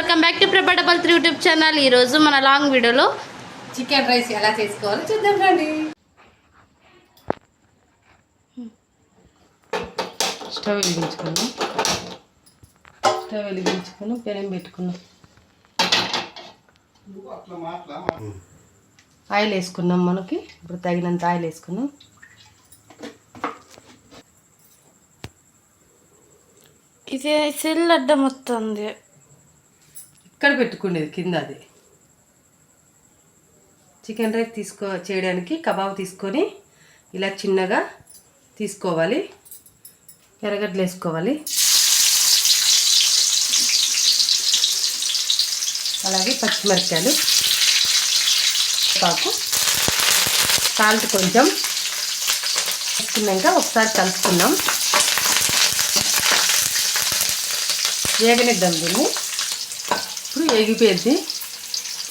Welcome back to Prabha double three YouTube channel. ఈరోజు మన long వీడియోలో చికెన్ రైస్ ఎలా చేసుకోవాలో చూద్దాం రండి. స్టవ్ వెలిగించుకున్నాం స్టవ్ వెలిగించుకున్నాం పెనం పెట్టుకున్నాం ఆయిల్ వేసుకున్నాం మనకి. ఇప్పుడు తగినంత ఆయిల్ వేసుకున్నాం ఇది సెల్ అడ్డం వస్తుంది. ఇక్కడ పెట్టుకునేది కింద అది. చికెన్ రైస్ తీసుకో చేయడానికి కబాబ్ తీసుకొని ఇలా చిన్నగా తీసుకోవాలి. ఎర్రగడ్డలు వేసుకోవాలి. అలాగే పచ్చిమిరపకాయలు. పాకు సాల్ట్ కొంచెం. వేసుకున్నాక ఒకసారి కలుపుకున్నాం వేగనిద్దాం దీన్ని. ఇప్పుడు ఎగిపోయింది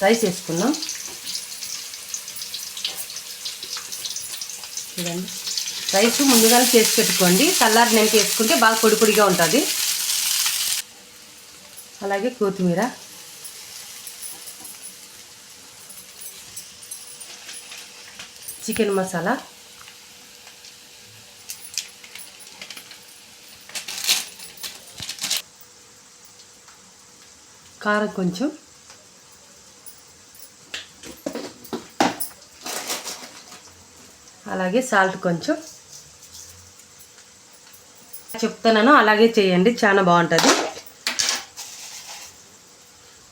రైస్ వేసుకున్నాం చూడండి. రైస్ ముందుగానే చేసి పెట్టుకోండి. చల్లారి నెంకి వేసుకుంటే బాగా పొడి పొడిగా ఉంటుంది. అలాగే కొత్తిమీర. చికెన్ మసాలా. కారం కొంచెం. అలాగే సాల్ట్ కొంచెం. చెప్తున్నాను అలాగే చేయండి చాలా బాగుంటుంది.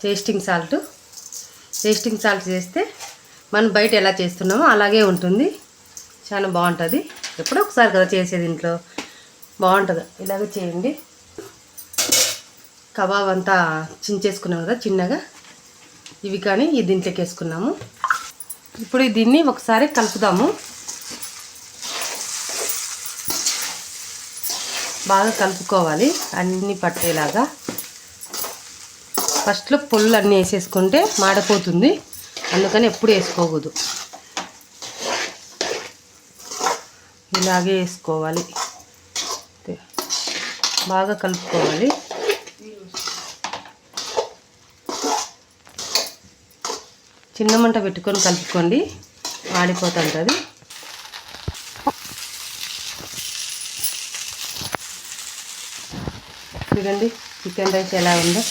Tasting salt. టేస్టింగ్ సాల్ట్ చేస్తే మనం బయట ఎలా చేస్తున్నామో అలాగే ఉంటుంది. చాలా బాగుంటుంది. ఎప్పుడో ఒకసారి కదా చేసేది ఇంట్లో. బాగుంటుంది. ఇలాగే చేయండి. కబాబ్ అంతా చించేసుకున్నాం కదా చిన్నగా. ఇవి కానీ ఈ దీంట్లోకి వేసుకున్నాము ఇప్పుడు దీన్ని ఒకసారి కలుపుదాము. బాగా కలుపుకోవాలి అన్నీ పట్టేలాగా. ఫస్ట్లో పొల్లు అన్నీ వేసేసుకుంటే మాడిపోతుంది. అందుకని ఎప్పుడు వేసుకోకూడదు. ఇలాగే వేసుకోవాలి. బాగా కలుపుకోవాలి. చిన్న మంట పెట్టుకొని కలుపుకోండి. వాడిపోతుంటుంది. చూడండి చికెన్ రైస్ ఎలా ఉందో.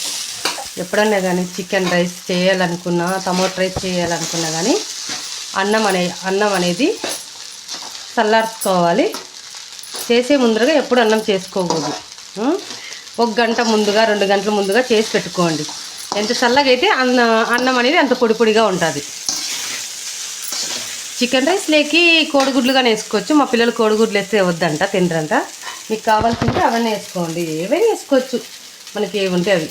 ఎప్పుడన్నా కానీ చికెన్ రైస్ చేయాలనుకున్నా టమోటా రైస్ చేయాలనుకున్నా కానీ అన్నం అనే అన్నం అనేది చల్లార్చుకోవాలి. చేసే ముందరగా ఎప్పుడు అన్నం చేసుకోకూడదు. ఒక గంట ముందుగా రెండు గంటల ముందుగా చేసి పెట్టుకోండి. ఎంత చల్లగా అయితే అన్న అన్నం అనేది అంత పొడి పొడిగా ఉంటుంది. చికెన్ రైస్ లేకి కోడిగుడ్లుగానే వేసుకోవచ్చు. మా పిల్లలు కోడిగుడ్లు వేస్తే వద్దంట తినరంట. మీకు కావాల్సింటే అవన్నీ వేసుకోండి. ఏవైనా వేసుకోవచ్చు. మనకి ఏముంటే అవి.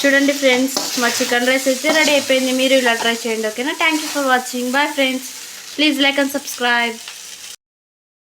చూడండి ఫ్రెండ్స్ మా చికెన్ రైస్ అయితే రెడీ అయిపోయింది. మీరు ఇలా ట్రై చేయండి ఓకేనా? Thank you for watching bye friends please like and subscribe